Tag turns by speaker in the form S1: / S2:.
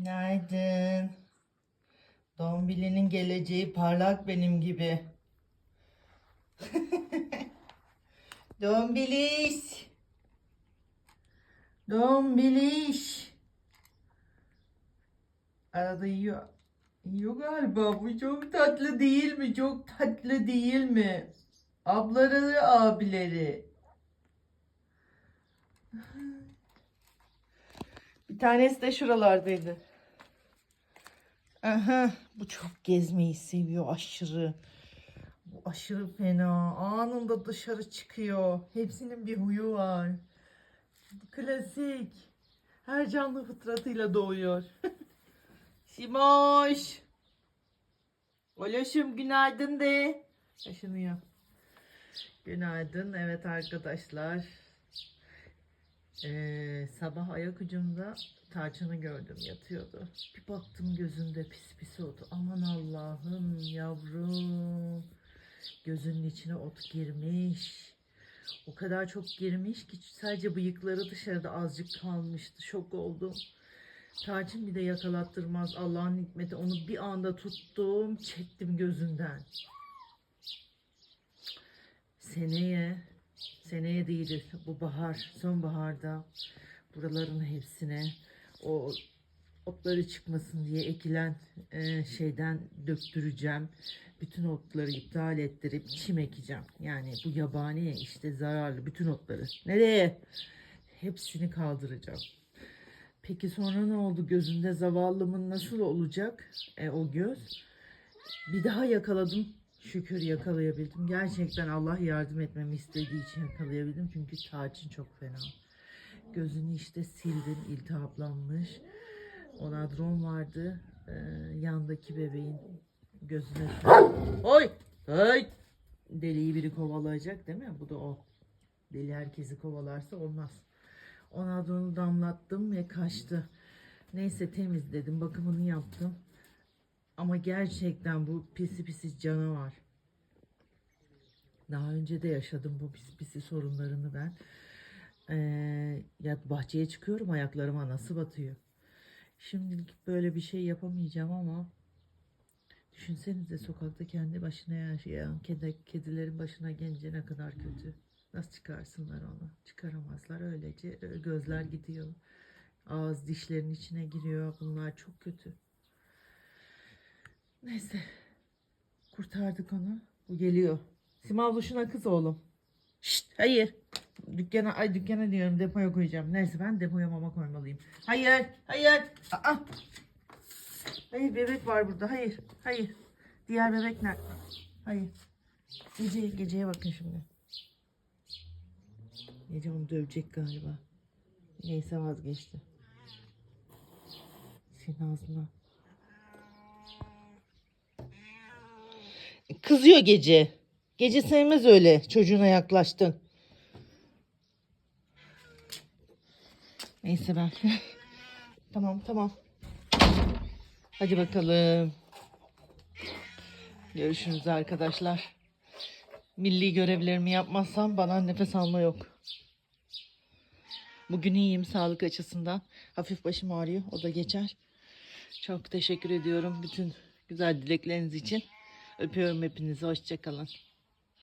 S1: Günaydın. Dombili'nin geleceği parlak benim gibi. Dombiliş. Dombiliş. Arada yiyor. Yiyor galiba. Bu çok tatlı değil mi? Çok tatlı değil mi? Ablaları, abileri. Bir tanesi de şuralardaydı. Aha, bu çok gezmeyi seviyor aşırı. Bu aşırı fena. Anında dışarı çıkıyor. Hepsinin bir huyu var. Klasik. Her canlı fıtratıyla doğuyor. Simoş. Olaşım günaydın de. Taşınıyor. Günaydın. Evet arkadaşlar. Ee, sabah ayak ucumda tarçını gördüm yatıyordu. Bir baktım gözünde pis pis oldu. Aman Allah'ım yavrum. Gözünün içine ot girmiş. O kadar çok girmiş ki sadece bıyıkları dışarıda azıcık kalmıştı. Şok oldum. Tarçın bir de yakalattırmaz Allah'ın hikmeti. Onu bir anda tuttum, çektim gözünden. Seneye, seneye değil bu bahar, sonbaharda buraların hepsine o otları çıkmasın diye ekilen e, şeyden döktüreceğim. Bütün otları iptal ettirip çim ekeceğim. Yani bu yabani işte zararlı bütün otları. Nereye? Hepsini kaldıracağım. Peki sonra ne oldu? Gözünde zavallımın nasıl olacak e, o göz? Bir daha yakaladım. Şükür yakalayabildim. Gerçekten Allah yardım etmemi istediği için yakalayabildim. Çünkü tarçın çok fena. Gözünü işte sildim. iltihaplanmış. Onadron vardı. Ee, yandaki bebeğin gözüne. Oy! Oy! Deliyi biri kovalayacak değil mi? Bu da o. Deli herkesi kovalarsa olmaz. Onadron'u damlattım ve kaçtı. Neyse temizledim. Bakımını yaptım. Ama gerçekten bu pisi pisi canavar. Daha önce de yaşadım bu pisi pisi sorunlarını ben. Ee, ya bahçeye çıkıyorum ayaklarıma nasıl batıyor. Şimdilik böyle bir şey yapamayacağım ama düşünsenize sokakta kendi başına yaşayan kedi, kedilerin başına gelince ne kadar kötü. Nasıl çıkarsınlar onu? Çıkaramazlar öylece ö- gözler gidiyor. Ağız dişlerin içine giriyor. Bunlar çok kötü. Neyse. Kurtardık onu. Bu geliyor. Simavlu şuna kız oğlum. Şşt hayır. Dükkana ay dükkana diyorum depoya koyacağım. Neyse ben depoya mama koymalıyım. Hayır hayır. Aa. Hayır bebek var burada. Hayır hayır. Diğer bebek nerede? Hayır. Gece, geceye bakın şimdi. Gece onu dövecek galiba. Neyse vazgeçti. Senin ağzına. Kızıyor gece. Gece sevmez öyle çocuğuna yaklaştın. Neyse ben. tamam tamam. Hadi bakalım. Görüşürüz arkadaşlar. Milli görevlerimi yapmazsam bana nefes alma yok. Bugün iyiyim sağlık açısından. Hafif başım ağrıyor. O da geçer. Çok teşekkür ediyorum bütün güzel dilekleriniz için. Öpüyorum hepinizi. Hoşçakalın.